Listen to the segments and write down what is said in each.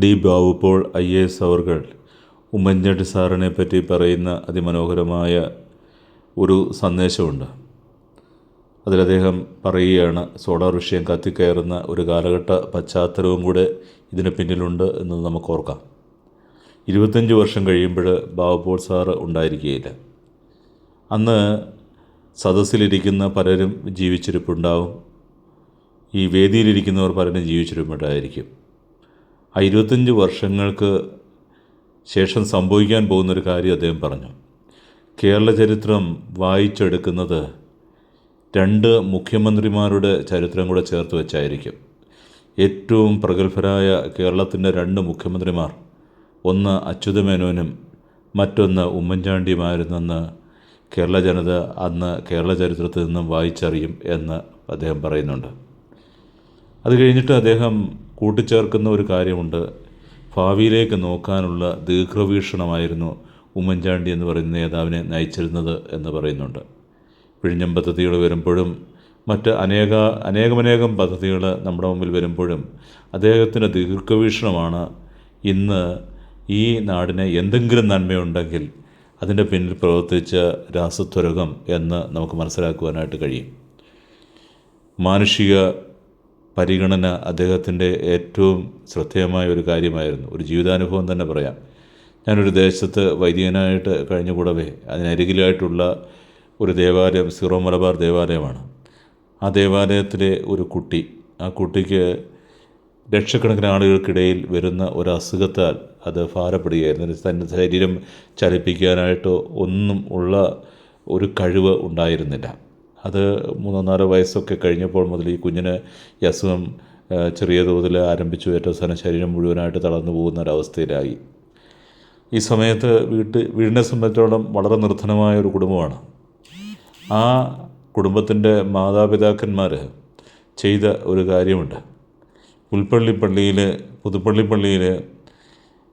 D Babu Paul I A S അവർകൾ ഉമ്മൻചാണ്ടി സാറിനെ പറ്റി പറയുന്ന അതിമനോഹരമായ ഒരു സന്ദേശമുണ്ട്. അതിൽ അദ്ദേഹം പറയുകയാണ് സോളാർ വിഷയം കത്തിക്കയറുന്ന ഒരു കാലഘട്ട പശ്ചാത്തലവും കൂടെ ഇതിന് പിന്നിലുണ്ട് എന്ന് നമുക്ക് ഓർക്കാം. ഇരുപത്തഞ്ച് വർഷം കഴിയുമ്പോൾ ബാബുപോൾ സാറ് ഉണ്ടായിരിക്കുകയില്ല. അന്ന് സദസ്സിലിരിക്കുന്ന പലരും ജീവിച്ചിരിപ്പുണ്ടാവും. ഈ വേദിയിലിരിക്കുന്നവർ പലരും ജീവിച്ചിരിപ്പുണ്ടായിരിക്കും. ആ ഇരുപത്തഞ്ച് വർഷങ്ങൾക്ക് ശേഷം സംഭവിക്കാൻ പോകുന്നൊരു കാര്യം അദ്ദേഹം പറഞ്ഞു. കേരള ചരിത്രം വായിച്ചെടുക്കുന്നത് രണ്ട് മുഖ്യമന്ത്രിമാരുടെ ചരിത്രം കൂടെ ചേർത്ത് വെച്ചായിരിക്കും. ഏറ്റവും പ്രഗത്ഭരായ കേരളത്തിന്റെ രണ്ട് മുഖ്യമന്ത്രിമാർ ഒന്ന് അച്യുതമേനോനും മറ്റൊന്ന് ഉമ്മൻചാണ്ടിയുമായിരുന്നെന്ന് കേരള ജനത അന്ന് കേരള ചരിത്രത്തിൽ നിന്നും വായിച്ചറിയും എന്ന് അദ്ദേഹം പറയുന്നുണ്ട്. അത് കഴിഞ്ഞിട്ട് അദ്ദേഹം കൂട്ടിച്ചേർക്കുന്ന ഒരു കാര്യമുണ്ട്. ഭാവിയിലേക്ക് നോക്കാനുള്ള ദീർഘവീക്ഷണമായിരുന്നു ഉമ്മൻചാണ്ടി എന്ന് പറയുന്ന നേതാവിനെ നയിച്ചിരുന്നത് എന്ന് പറയുന്നുണ്ട്. വിഴിഞ്ഞം പദ്ധതികൾ വരുമ്പോഴും മറ്റ് അനേക അനേകമനേകം പദ്ധതികൾ നമ്മുടെ മുമ്പിൽ വരുമ്പോഴും അദ്ദേഹത്തിന്റെ ദീർഘവീക്ഷണമാണ് ഇന്ന് ഈ നാടിന് എന്തെങ്കിലും നന്മയുണ്ടെങ്കിൽ അതിന്റെ പിന്നിൽ പ്രവർത്തിച്ച രാസത്വരകം എന്ന് നമുക്ക് മനസ്സിലാക്കുവാനായിട്ട് കഴിയും. മാനുഷിക പരിഗണന അദ്ദേഹത്തിന്റെ ഏറ്റവും ശ്രദ്ധേയമായ ഒരു കാര്യമായിരുന്നു. ഒരു ജീവിതാനുഭവം തന്നെ പറയാം. ഞാനൊരു ദേശത്ത് വൈദികനായിട്ട് കഴിഞ്ഞുകൂടവേ അതിനരികിലായിട്ടുള്ള ഒരു ദേവാലയം സീറോ മലബാർ ദേവാലയമാണ്. ആ ദേവാലയത്തിലെ ഒരു കുട്ടി ആ കുട്ടിക്ക് ലക്ഷക്കണക്കിന് ആളുകൾക്കിടയിൽ വരുന്ന ഒരു അസുഖത്താൽ അത് ഭാരപ്പെടുകയായിരുന്നു. തന്റെ ശരീരം ചലിപ്പിക്കാനായിട്ടോ ഒന്നും ഉള്ള ഒരു കഴിവ് ഉണ്ടായിരുന്നില്ല. അത് മൂന്നോ നാലോ വയസ്സൊക്കെ കഴിഞ്ഞപ്പോൾ മുതൽ ഈ കുഞ്ഞിന് ഈ അസുഖം ചെറിയ തോതിൽ ആരംഭിച്ചു. ഏറ്റവും അവസാനം ശരീരം മുഴുവനായിട്ട് തളർന്നു പോകുന്ന ഒരവസ്ഥയിലായി ഈ സമയത്ത് വീട്ട് വീടിനെ സംബന്ധിച്ചോളം വളരെ നിർധനമായ ഒരു കുടുംബമാണ്. ആ കുടുംബത്തിന്റെ മാതാപിതാക്കന്മാർ ചെയ്ത ഒരു കാര്യമുണ്ട്. പുൽപ്പള്ളി പള്ളിയിൽ പുതുപ്പള്ളി പള്ളിയിൽ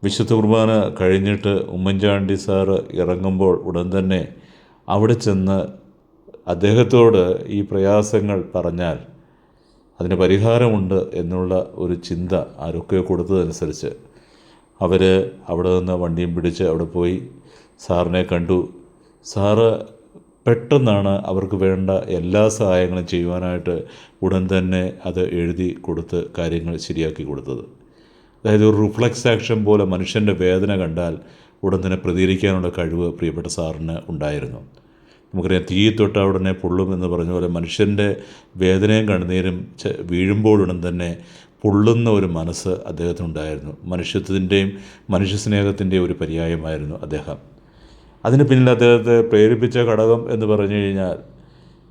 വിശുദ്ധ കുർബാന കഴിഞ്ഞിട്ട് ഉമ്മൻചാണ്ടി സാറ് ഇറങ്ങുമ്പോൾ ഉടൻ തന്നെ അവിടെ ചെന്ന് അദ്ദേഹത്തോട് ഈ പ്രയാസങ്ങൾ പറഞ്ഞാൽ അതിന് പരിഹാരമുണ്ട് എന്നുള്ള ഒരു ചിന്ത ആരൊക്കെ കൊടുത്തതനുസരിച്ച് അവർ അവിടെ നിന്ന് വണ്ടിയും പിടിച്ച് അവിടെ പോയി സാറിനെ കണ്ടു. സാറ് പെട്ടെന്നാണ് അവർക്ക് വേണ്ട എല്ലാ സഹായങ്ങളും ചെയ്യുവാനായിട്ട് ഉടൻ തന്നെ അത് എഴുതി കൊടുത്ത് കാര്യങ്ങൾ ശരിയാക്കി കൊടുത്തത്. അതായത് ഒരു റിഫ്ലക്സ് ആക്ഷൻ പോലെ മനുഷ്യന്റെ വേദന കണ്ടാൽ ഉടൻ തന്നെ പ്രതികരിക്കാനുള്ള കഴിവ് പ്രിയപ്പെട്ട സാറിന് ഉണ്ടായിരുന്നു. നമുക്കറിയാം തീ തൊട്ടാൽ ഉടനെ പൊള്ളും എന്ന് പറഞ്ഞ പോലെ മനുഷ്യന്റെ വേദനയും കണ്ണുനീരും വീഴുമ്പോഴുടൻ തന്നെ പൊള്ളുന്ന ഒരു മനസ്സ് അദ്ദേഹത്തിനുണ്ടായിരുന്നു. മനുഷ്യത്വത്തിന്റെയും മനുഷ്യസ്നേഹത്തിന്റെയും ഒരു പര്യായമായിരുന്നു അദ്ദേഹം. അതിന് പിന്നിൽ അദ്ദേഹത്തെ പ്രേരിപ്പിച്ച ഘടകം എന്ന് പറഞ്ഞു കഴിഞ്ഞാൽ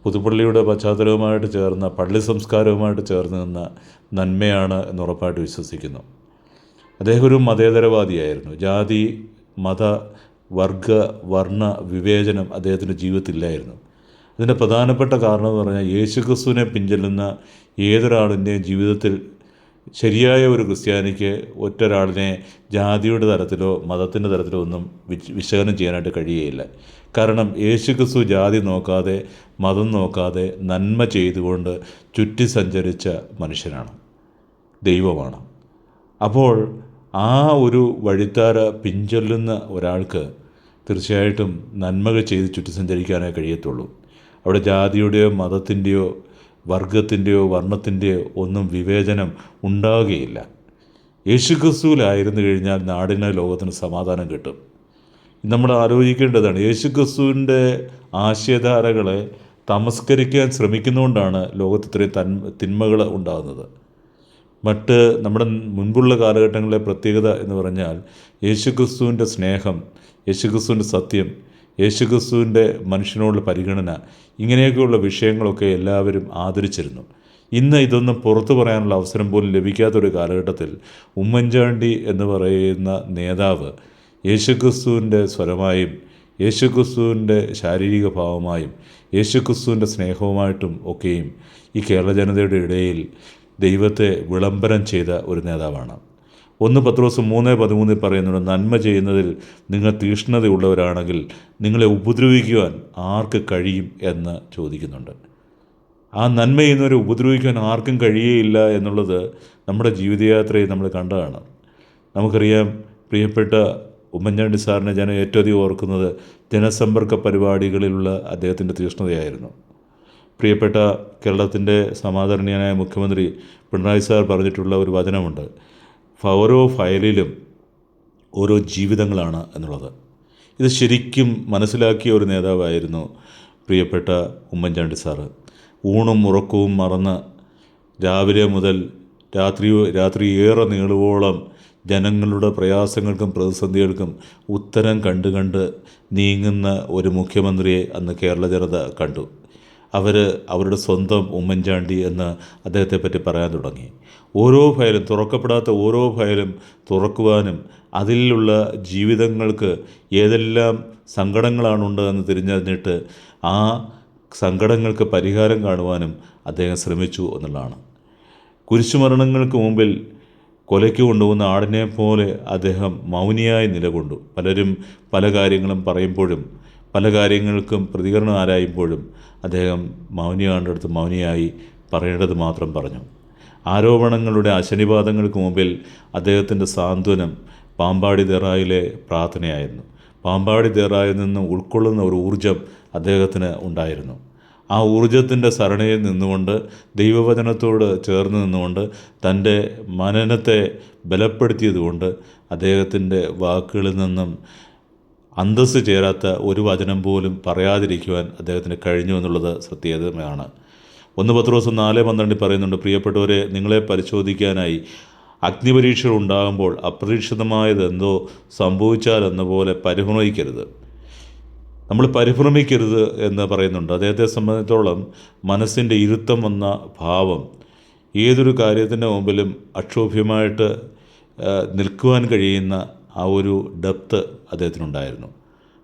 പുതുപ്പള്ളിയുടെ പശ്ചാത്തലവുമായിട്ട് ചേർന്ന പള്ളി സംസ്കാരവുമായിട്ട് ചേർന്ന് നിന്ന നന്മയാണ് എന്ന് ഉറപ്പായിട്ട് വിശ്വസിക്കുന്നു. അദ്ദേഹം ഒരു മതേതരവാദിയായിരുന്നു. ജാതി മത വർഗ വർണ വിവേചനം അദ്ദേഹത്തിന്റെ ജീവിതത്തിലില്ലായിരുന്നു അതിന്റെ പ്രധാനപ്പെട്ട കാരണം എന്ന് പറഞ്ഞാൽ യേശു ക്രിസ്തുവിനെ പിഞ്ചെല്ലുന്ന ഏതൊരാളിന്റെയും ജീവിതത്തിൽ ശരിയായ ഒരു ക്രിസ്ത്യാനിക്ക് ഒറ്റൊരാളിനെ ജാതിയുടെ തരത്തിലോ മതത്തിന്റെ തരത്തിലോ ഒന്നും വിശകലനം ചെയ്യാനായിട്ട് കഴിയുകയില്ല. കാരണം യേശുക്രിസ്തു ജാതി നോക്കാതെ മതം നോക്കാതെ നന്മ ചെയ്തുകൊണ്ട് ചുറ്റി സഞ്ചരിച്ച മനുഷ്യനാണ്. ദൈവമാണ്. അപ്പോൾ ആ ഒരു വഴിത്താര പിഞ്ചൊല്ലുന്ന ഒരാൾക്ക് തീർച്ചയായിട്ടും നന്മകൾ ചെയ്ത് ചുറ്റി സഞ്ചരിക്കാനേ കഴിയത്തുള്ളൂ. അവിടെ ജാതിയുടെയോ മതത്തിന്റെയോ വർഗത്തിന്റെയോ വർണത്തിന്റെയോ ഒന്നും വിവേചനം ഉണ്ടാവുകയില്ല യേശുക്രിസ്തുവിലായിരുന്നു കഴിഞ്ഞാൽ നാടിന് ലോകത്തിന് സമാധാനം കിട്ടും. നമ്മൾ ആലോചിക്കേണ്ടതാണ് യേശുക്രിസ്തുവിന്റെ ആശയധാരകളെ തമസ്കരിക്കാൻ ശ്രമിക്കുന്നതുകൊണ്ടാണ് ലോകത്ത് ഇത്രയും തന്മ തിന്മകൾ ഉണ്ടാകുന്നത്. മറ്റ് നമ്മുടെ മുൻപുള്ള കാലഘട്ടങ്ങളിലെ പ്രത്യേകത എന്ന് പറഞ്ഞാൽ യേശുക്രിസ്തുവിന്റെ സ്നേഹം യേശുക്രിസ്തുവിന്റെ സത്യം യേശുക്രിസ്തുവിന്റെ മനുഷ്യനോടുള്ള പരിഗണന ഇങ്ങനെയൊക്കെയുള്ള വിഷയങ്ങളൊക്കെ എല്ലാവരും ആദരിച്ചിരുന്നു. ഇന്ന് ഇതൊന്നും പുറത്തു പറയാനുള്ള അവസരം പോലും ലഭിക്കാത്തൊരു കാലഘട്ടത്തിൽ ഉമ്മൻചാണ്ടി എന്ന് പറയുന്ന നേതാവ് യേശുക്രിസ്തുവിന്റെ സ്വരമായും യേശുക്രിസ്തുവിന്റെ ശാരീരിക ഭാവമായും യേശുക്രിസ്തുവിന്റെ സ്നേഹവുമായിട്ടും ഒക്കെയും ഈ കേരള ജനതയുടെ ഇടയിൽ ദൈവത്തെ വിളംബരം ചെയ്ത ഒരു നേതാവാണ്. ഒന്ന് പത്രോസ് മൂന്ന് പതിമൂന്നിൽ പറയുന്നുണ്ട് നന്മ ചെയ്യുന്നതിൽ നിങ്ങൾ തീഷ്ണതയുള്ളവരാണെങ്കിൽ നിങ്ങളെ ഉപദ്രവിക്കുവാൻ ആർക്ക് കഴിയും എന്ന് ചോദിക്കുന്നുണ്ട്. ആ നന്മ ചെയ്യുന്നവരെ ഉപദ്രവിക്കുവാൻ ആർക്കും കഴിയേയില്ല എന്നുള്ളത് നമ്മുടെ ജീവിതയാത്രയിൽ നമ്മൾ കണ്ടതാണ്. നമുക്കറിയാം പ്രിയപ്പെട്ട ഉമ്മൻചാണ്ടി സാറിനെ ഞാൻ ഏറ്റവും അധികം ഓർക്കുന്നത് ജനസമ്പർക്ക പരിപാടികളിലുള്ള അദ്ദേഹത്തിന്റെ തീക്ഷ്ണതയായിരുന്നു പ്രിയപ്പെട്ട കേരളത്തിന്റെ സമാദരണീയനായ മുഖ്യമന്ത്രി പിണറായി സാർ പറഞ്ഞിട്ടുള്ള ഒരു വചനമുണ്ട്. ഓരോ ഫയലിലും ഓരോ ജീവിതങ്ങളാണ് എന്നുള്ളത്. ഇത് ശരിക്കും മനസ്സിലാക്കിയ ഒരു നേതാവായിരുന്നു പ്രിയപ്പെട്ട ഉമ്മൻചാണ്ടി സാറ്. ഊണും ഉറക്കവും മറന്ന് രാവിലെ മുതൽ രാത്രി രാത്രി ഏറെ നീളുവോളം ജനങ്ങളുടെ പ്രയാസങ്ങൾക്കും പ്രതിസന്ധികൾക്കും ഉത്തരം കണ്ട് കണ്ട് നീങ്ങുന്ന ഒരു മുഖ്യമന്ത്രിയെ അന്ന് കേരള ജനത കണ്ടു. അവർ അവരുടെ സ്വന്തം ഉമ്മൻചാണ്ടി എന്ന് അദ്ദേഹത്തെ പറ്റി പറയാൻ തുടങ്ങി. ഓരോ ഫയലും തുറക്കപ്പെടാത്ത ഓരോ ഫയലും തുറക്കുവാനും അതിലുള്ള ജീവിതങ്ങൾക്ക് ഏതെല്ലാം സങ്കടങ്ങളാണുണ്ടെന്ന് തിരിഞ്ഞറിഞ്ഞിട്ട് ആ സങ്കടങ്ങൾക്ക് പരിഹാരം കാണുവാനും അദ്ദേഹം ശ്രമിച്ചു എന്നുള്ളതാണ്. കുരിശുമരണങ്ങൾക്ക് മുമ്പിൽ കൊലയ്ക്ക് കൊണ്ടുപോകുന്ന ആടിനെ പോലെ അദ്ദേഹം മൗനിയായി നിലകൊണ്ടു. പലരും പല കാര്യങ്ങളും പറയുമ്പോഴും പല കാര്യങ്ങൾക്കും പ്രതികരണം ആരായുമ്പോഴും അദ്ദേഹം മൗനിയാണ്ടെടുത്ത് മൗനിയായി പറയേണ്ടത് മാത്രം പറഞ്ഞു. ആരോപണങ്ങളുടെ അശനിപാതങ്ങൾക്ക് മുമ്പിൽ അദ്ദേഹത്തിന്റെ സാന്ത്വനം പാമ്പാടി ദറായിലെ പ്രാർത്ഥനയായിരുന്നു. പാമ്പാടി ദേറായിൽ നിന്ന് ഉൾക്കൊള്ളുന്ന ഒരു ഊർജം അദ്ദേഹത്തിന് ഉണ്ടായിരുന്നു. ആ ഊർജത്തിന്റെ സരണയിൽ നിന്നുകൊണ്ട് ദൈവവചനത്തോട് ചേർന്ന് നിന്നുകൊണ്ട് തന്റെ മനനത്തെ ബലപ്പെടുത്തിയതുകൊണ്ട് അദ്ദേഹത്തിന്റെ വാക്കുകളിൽ നിന്നും അന്തസ്സ് ചേരാത്ത ഒരു വചനം പോലും പറയാതിരിക്കുവാൻ അദ്ദേഹത്തിന് കഴിഞ്ഞു എന്നുള്ളത് സത്യതയാണ് ഒന്ന് പത്ത് ദിവസം നാല് പന്ത്രണ്ടിൽ പറയുന്നുണ്ട് പ്രിയപ്പെട്ടവരെ നിങ്ങളെ പരിശോധിക്കാനായി അഗ്നിപരീക്ഷകൾ ഉണ്ടാകുമ്പോൾ അപ്രതീക്ഷിതമായതെന്തോ സംഭവിച്ചാൽ എന്ന പോലെ പരിഭ്രമിക്കരുത്. നമ്മൾ പരിഭ്രമിക്കരുത് എന്ന് പറയുന്നുണ്ട്. അദ്ദേഹത്തെ സംബന്ധിച്ചോളം മനസ്സിന്റെ ഇരുത്തം വന്ന ഭാവം ഏതൊരു കാര്യത്തിന്റെ മുമ്പിലും അക്ഷോഭ്യമായിട്ട് നിൽക്കുവാൻ കഴിയുന്ന ആ ഒരു ഡെപ്ത് അദ്ദേഹത്തിനുണ്ടായിരുന്നു.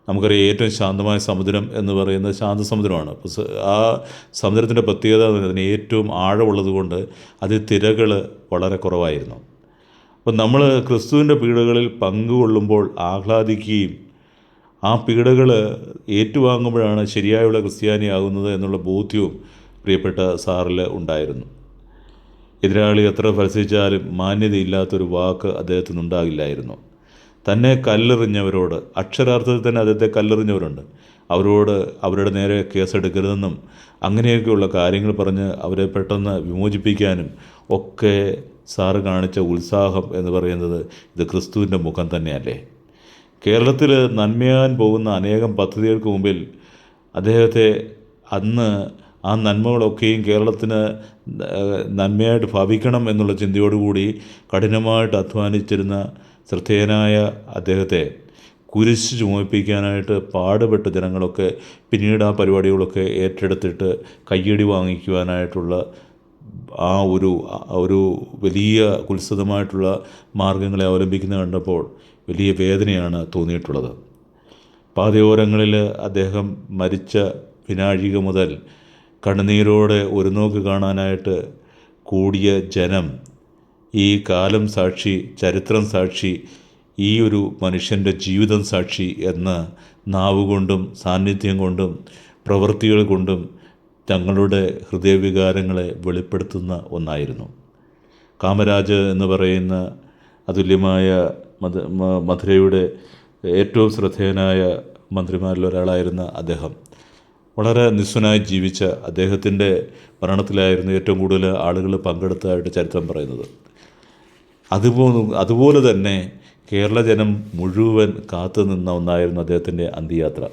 നമുക്കറിയാം ഏറ്റവും ശാന്തമായ സമുദ്രം എന്ന് പറയുന്നത് ശാന്തസമുദ്രമാണ് സമുദ്രമാണ്. ആ സമുദ്രത്തിന്റെ പ്രത്യേകത എന്ന് അതിന് ഏറ്റവും ആഴമുള്ളത് കൊണ്ട് അതിൽ തിരകൾ വളരെ കുറവായിരുന്നു. അപ്പം നമ്മൾ ക്രിസ്തുവിന്റെ പീഡകളിൽ പങ്കുകൊള്ളുമ്പോൾ ആഹ്ലാദിക്കുകയും ആ പീഡകൾ ഏറ്റുവാങ്ങുമ്പോഴാണ് ശരിയായുള്ള ക്രിസ്ത്യാനിയാകുന്നത് എന്നുള്ള ബോധ്യവും പ്രിയപ്പെട്ട സാറിൽ ഉണ്ടായിരുന്നു. എതിരാളി എത്ര ഫലസിച്ചാലും മാന്യതയില്ലാത്തൊരു വാക്ക് അദ്ദേഹത്തിനുണ്ടാകില്ലായിരുന്നു. തന്നെ കല്ലെറിഞ്ഞവരോട് അക്ഷരാർത്ഥത്തിൽ തന്നെ അദ്ദേഹത്തെ കല്ലെറിഞ്ഞവരുണ്ട്. അവരോട് അവരുടെ നേരെ കേസെടുക്കരുതെന്നും അങ്ങനെയൊക്കെയുള്ള കാര്യങ്ങൾ പറഞ്ഞ് അവരെ പെട്ടെന്ന് വിമോചിപ്പിക്കാനും ഒക്കെ സാറ് കാണിച്ച ഉത്സാഹം എന്ന് പറയുന്നത് ഇത് ക്രിസ്തുവിന്റെ മുഖം തന്നെയല്ലേ? കേരളത്തിൽ നന്മയാൻ പോകുന്ന അനേകം പദ്ധതികൾക്ക് മുമ്പിൽ അദ്ദേഹത്തെ അന്ന് ആ നന്മകളൊക്കെയും കേരളത്തിന് നന്മയായിട്ട് ഭാവിക്കണം എന്നുള്ള ചിന്തയോടുകൂടി കഠിനമായിട്ട് അധ്വാനിച്ചിരുന്ന ശ്രദ്ധേയനായ അദ്ദേഹത്തെ കുരിശ് ചുമപ്പിക്കാനായിട്ട് പാടുപെട്ട ജനങ്ങളൊക്കെ പിന്നീട് ആ പരിപാടികളൊക്കെ ഏറ്റെടുത്തിട്ട് കയ്യടി വാങ്ങിക്കുവാനായിട്ടുള്ള ആ ഒരു ഒരു വലിയ കുത്സിതമായിട്ടുള്ള മാർഗങ്ങളെ അവലംബിക്കുന്നത് കണ്ടപ്പോൾ വലിയ വേദനയാണ് തോന്നിയിട്ടുള്ളത്. പാതയോരങ്ങളിൽ അദ്ദേഹം മരിച്ച വിനാഴിക മുതൽ കണ്ണുനീരോടെ ഒരു നോക്ക് കാണാനായിട്ട് കൂടിയ ജനം ഈ കാലം സാക്ഷി ചരിത്രം സാക്ഷി ഈ ഒരു മനുഷ്യന്റെ ജീവിതം സാക്ഷി എന്ന് നാവുകൊണ്ടും സാന്നിധ്യം കൊണ്ടും പ്രവൃത്തികൾ കൊണ്ടും തങ്ങളുടെ ഹൃദയവികാരങ്ങളെ വെളിപ്പെടുത്തുന്ന ഒന്നായിരുന്നു. കാമരാജ് എന്ന് പറയുന്ന അതുല്യമായ മധു മധുരയുടെ ഏറ്റവും ശ്രദ്ധേയനായ മന്ത്രിമാരിൽ ഒരാളായിരുന്ന അദ്ദേഹം. വളരെ നിസ്വനായി ജീവിച്ച അദ്ദേഹത്തിന്റെ മരണത്തിലായിരുന്നു ഏറ്റവും കൂടുതൽ ആളുകൾ പങ്കെടുത്തതായിട്ട് ചരിത്രം പറയുന്നത്. അതുപോലെ അതുപോലെ തന്നെ കേരള ജനം മുഴുവൻ കാത്തു നിന്ന ഒന്നായിരുന്നു അദ്ദേഹത്തിന്റെ അന്ത്യയാത്ര.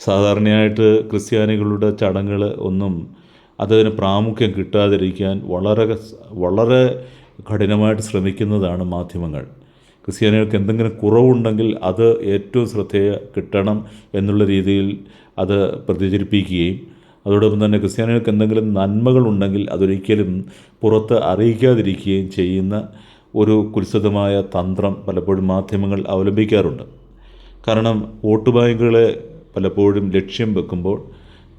സാധാരണയായിട്ട് ക്രിസ്ത്യാനികളുടെ ചടങ്ങുകൾ ഒന്നും അതിന് പ്രാമുഖ്യം കിട്ടാതിരിക്കാൻ വളരെ വളരെ കഠിനമായിട്ട് ശ്രമിക്കുന്നതാണ് മാധ്യമങ്ങൾ. ക്രിസ്ത്യാനികൾക്ക് എന്തെങ്കിലും കുറവുണ്ടെങ്കിൽ അത് ഏറ്റവും ശ്രദ്ധേയ കിട്ടണം എന്നുള്ള രീതിയിൽ അത് പ്രചരിപ്പിക്കുകയും അതോടൊപ്പം തന്നെ ക്രിസ്ത്യാനികൾക്ക് എന്തെങ്കിലും നന്മകളുണ്ടെങ്കിൽ അതൊരിക്കലും പുറത്ത് അറിയിക്കാതിരിക്കുകയും ചെയ്യുന്ന ഒരു കുത്സിതമായ തന്ത്രം പലപ്പോഴും മാധ്യമങ്ങൾ അവലംബിക്കാറുണ്ട്. കാരണം വോട്ട് ബാങ്കുകളെ പലപ്പോഴും ലക്ഷ്യം വെക്കുമ്പോൾ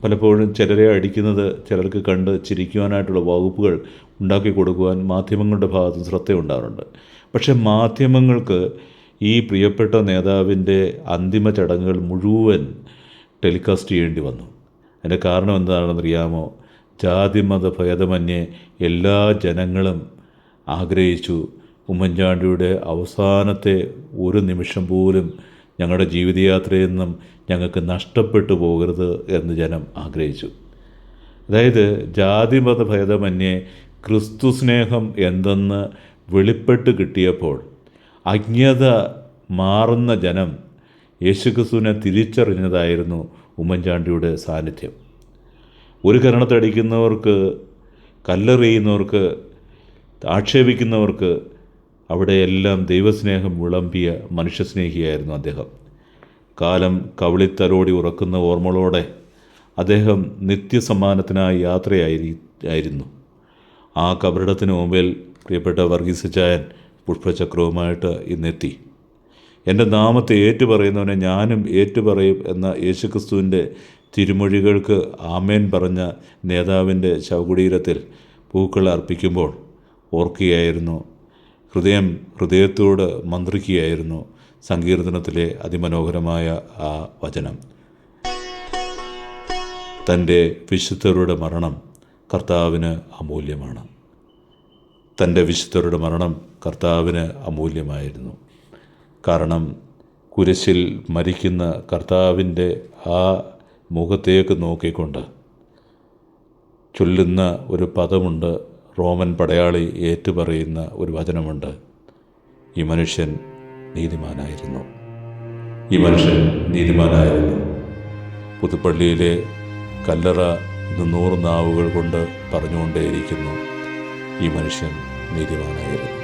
പലപ്പോഴും ചിലരെ അടിക്കുന്നത് ചിലർക്ക് കണ്ട് ചിരിക്കുവാനായിട്ടുള്ള വകുപ്പുകൾ ഉണ്ടാക്കി കൊടുക്കുവാൻ മാധ്യമങ്ങളുടെ ഭാഗത്തും ശ്രദ്ധയുണ്ടാകാറുണ്ട്. പക്ഷേ മാധ്യമങ്ങൾക്ക് ഈ പ്രിയപ്പെട്ട നേതാവിന്റെ അന്തിമ ചടങ്ങുകൾ മുഴുവൻ ടെലികാസ്റ്റ് ചെയ്യേണ്ടി വന്നു. അതിന്റെ കാരണം എന്താണെന്നറിയാമോ? ജാതി മത ഭേദമന്യേ എല്ലാ ജനങ്ങളും ആഗ്രഹിച്ചു ഉമ്മൻചാണ്ടിയുടെ അവസാനത്തെ ഒരു നിമിഷം പോലും ഞങ്ങളുടെ ജീവിതയാത്രയിൽ നിന്നും ഞങ്ങൾക്ക് നഷ്ടപ്പെട്ടു പോകരുത് എന്ന് ജനം ആഗ്രഹിച്ചു. അതായത് ജാതിമത ഭേദമന്യേ ക്രിസ്തു സ്നേഹം എന്തെന്ന് വെളിപ്പെട്ട് കിട്ടിയപ്പോൾ അജ്ഞത മാറുന്ന ജനം യേശുക്രിസ്തുവിനെ തിരിച്ചറിഞ്ഞതായിരുന്നു ഉമ്മൻചാണ്ടിയുടെ സാന്നിധ്യം. ഒരു കരണത്തടിക്കുന്നവർക്ക് കല്ലെറിയുന്നവർക്ക് ആക്ഷേപിക്കുന്നവർക്ക് അവിടെയെല്ലാം ദൈവസ്നേഹം വിളമ്പിയ മനുഷ്യസ്നേഹിയായിരുന്നു അദ്ദേഹം. കാലം കവിളിത്തലോടി ഉറക്കുന്ന ഓർമ്മകളോടെ അദ്ദേഹം നിത്യസമ്മാനത്തിനായി യാത്രയായി ആയിരുന്നു. ആ കബറിടത്തിന് മുമ്പിൽ പ്രിയപ്പെട്ട വർഗീസ് ചായൻ പുഷ്പചക്രവുമായിട്ട് ഇന്നെത്തി. എന്റെ നാമത്തെ ഏറ്റുപറയുന്നവനെ ഞാനും ഏറ്റുപറയും എന്ന യേശുക്രിസ്തുവിന്റെ തിരുമൊഴികൾക്ക് ആമേൻ പറഞ്ഞ നേതാവിന്റെ ശവകുടീരത്തിൽ പൂക്കൾ അർപ്പിക്കുമ്പോൾ ഓർക്കുകയായിരുന്നു. ഹൃദയം ഹൃദയത്തോട് മന്ത്രിക്കുകയായിരുന്നു സങ്കീർത്തനത്തിലെ അതിമനോഹരമായ ആ വചനം. തന്റെ വിശുദ്ധരുടെ മരണം കർത്താവിന് അമൂല്യമാണ്. തന്റെ വിശുദ്ധരുടെ മരണം കർത്താവിന് അമൂല്യമായിരുന്നു. കാരണം കുരിശിൽ മരിക്കുന്ന കർത്താവിന്റെ ആ മുഖത്തേക്ക് നോക്കിക്കൊണ്ട് ചൊല്ലുന്ന ഒരു പദമുണ്ട് റോമൻ പടയാളി ഏറ്റുപറയുന്ന ഒരു വചനമുണ്ട് ഈ മനുഷ്യൻ നീതിമാനായിരുന്നു. ഈ മനുഷ്യൻ നീതിമാനായിരുന്നു. പുതുപ്പള്ളിയിലെ കല്ലറ ഇന്ന് നൂറ് നാവുകൾ കൊണ്ട് പറഞ്ഞുകൊണ്ടേയിരിക്കുന്നു. ഈ മനുഷ്യൻ നീതിമാനായിരുന്നു.